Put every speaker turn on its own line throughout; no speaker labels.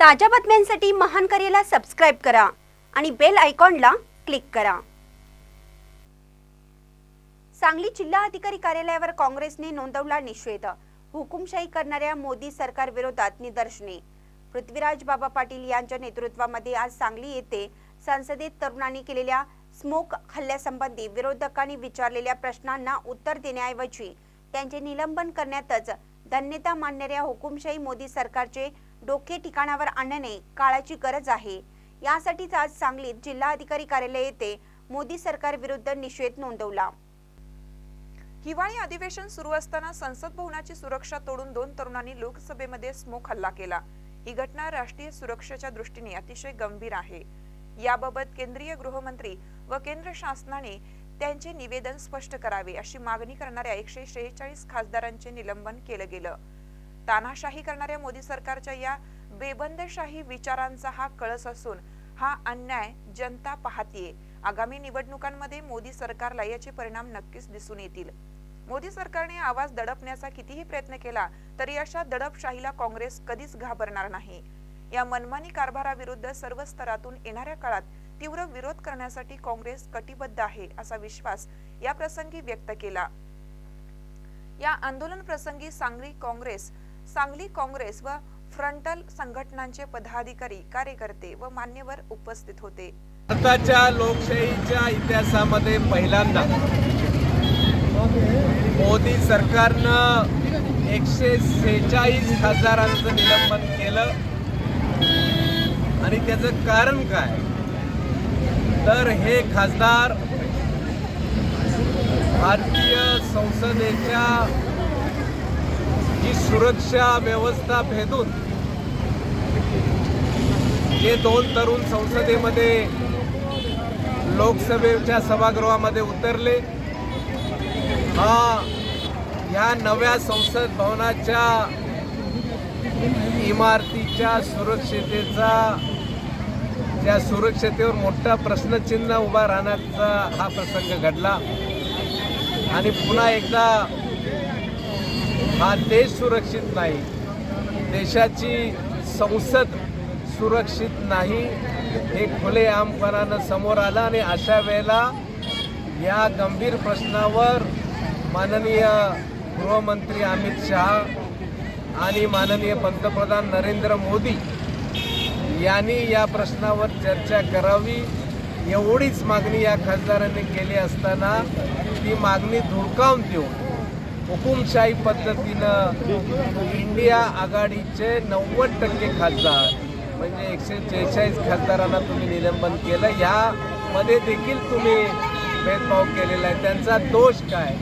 ताज्या बातम्यांसाठी महान करेला सबस्क्राईब करा आणि बेल आयकॉनला क्लिक करा. सांगली जिल्हा अधिकारी कार्यालयावर काँग्रेसने नोंदवला निषेध. हुकुमशाही करणाऱ्या मोदी सरकार विरोधात निदर्शने. पृथ्वीराज बाबा पाटील यांच्या नेतृत्वामध्ये आज सांगली येथे संसदेत तरुणांनी केलेल्या स्मोक हल्ल्यासंबंधी विरोधकांनी विचारलेल्या प्रश्नांना उत्तर देण्याऐवजी त्यांचे निलंबन करण्यातच धन्यता मानणाऱ्या हुकुमशाही मोदी सरकारचे डोके ठिकाणावर आणणे काळाची गरज आहे. यासाठीच आज सांगलीत जिल्हा अधिकारी कार्यालय येथे मोदी सरकार विरुद्ध निषेध नोंदवला.
हिवाळी अधिवेशन सुरू असताना संसद भवनाची सुरक्षा तोडून दोन तरुणांनी लोकसभेमध्ये स्मोक हल्ला केला. ही घटना राष्ट्रीय सुरक्षेच्या दृष्टीने अतिशय गंभीर आहे. याबाबत केंद्रीय गृहमंत्री व केंद्र शासनाने त्यांचे निवेदन स्पष्ट करावे अशी मागणी करणाऱ्या एकशे शेहेचाळीस खासदारांचे निलंबन केलं गेलं. तानाशाही करणाऱ्या मोदी सरकारच्या या बेबंदशाही विचारांचा हा कळस असून हा अन्याय जनता पाहतीये. आगामी निवडणुकांमध्ये मोदी सरकारला याचे परिणाम नक्कीच दिसून येतील. मोदी सरकारने आवाज दडपण्याचा कितीही प्रयत्न केला तरी अशा दडपशाहीला काँग्रेस कधीच घाबरणार नाही. या मनमानी कारभाराविरुद्ध सर्व स्तरातून येणाऱ्या काळात तीव्र विरोध करण्यासाठी काँग्रेस कटिबद्ध आहे असा विश्वास या प्रसंगी व्यक्त केला. या आंदोलन प्रसंगी सांगली काँग्रेस सांगली काँग्रेस व फ्रंटल संघटनांचे पदाधिकारी कार्यकर्ते व मान्यवर उपस्थित होते.
भारताच्या लोकशाहीच्या इतिहासामध्ये पहिल्यांदा मोदी सरकारनं एकशे सेहेचाळीस खासदारांचं निलंबन केलं. आणि त्याचं कारण काय? तर हे खासदार भारतीय संसदेच्या जी सुरक्षा व्यवस्था भेदून जे दोन तरुण संसदेमध्ये लोकसभेच्या सभागृहामध्ये उतरले हा ह्या नव्या संसद भवनाच्या इमारतीच्या सुरक्षितेचा त्या सुरक्षतेवर मोठा प्रश्नचिन्ह उभा राहण्याचा हा प्रसंग घडला. आणि पुन्हा एकदा हा देश सुरक्षित नाही. देशाची संसद सुरक्षित नाही. हे खुलेआमपणानं समोर आलं आणि अशा वेळेला या गंभीर प्रश्नावर माननीय गृहमंत्री अमित शहा आणि माननीय पंतप्रधान नरेंद्र मोदी यांनी या प्रश्नावर चर्चा करावी. एवढीच मागणी या खासदारांनी केली असताना ती मागणी धुडकावून देऊ हुकुमशाही पद्धतीनं इंडिया आघाडीचे नव्वद टक्के खासदार म्हणजे एकशे शेहेचाळीस खासदारांना तुम्ही निलंबन केलं. यामध्ये देखील तुम्ही भेदभाव केलेला आहे. त्यांचा दोष काय?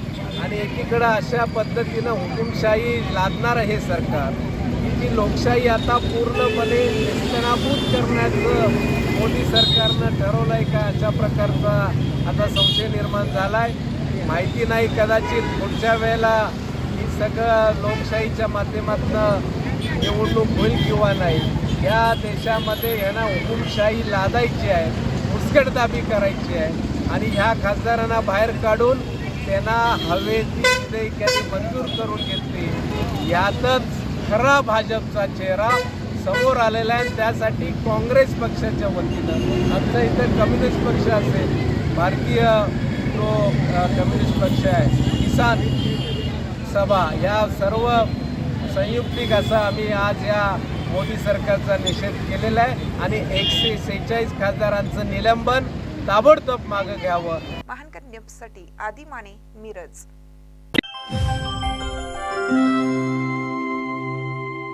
आणि एकीकडं अशा पद्धतीनं हुकुमशाही लादणारं हे सरकार की जी लोकशाही आता पूर्णपणे निस्तनाभूत करण्याचं मोदी सरकारनं ठरवलं आहे का? अशा प्रकारचा आता संशय निर्माण झाला आहे माहिती नाही कदाचित पुढच्या वेळेला ही सगळं लोकशाहीच्या माध्यमातून निवडणूक होईल किंवा नाही. या देशामध्ये यांना हुकुमशाही लादायची आहे मुस्कटदाबी करायची आहे आणि ह्या खासदारांना बाहेर काढून त्यांना हवे ती ते त्यांनी मंजूर करून घेतली. यातच खरा भाजपचा चेहरा समोर आलेला आहे आणि त्यासाठी काँग्रेस पक्षाच्या वतीनं आमचा इथं कम्युनिस्ट पक्ष असेल भारतीय जो कम्युनिस्ट पक्ष आहे किसान सभा या सर्व संयुक्तिक असा आम्ही आज या मोदी सरकारचा निषेध केलेला आहे आणि एकशे सेहेचाळीस खासदारांचं निलंबन ताबडतोब मागं घ्यावं.
महानकर न्यूजसाठी आदिमाने मिरज.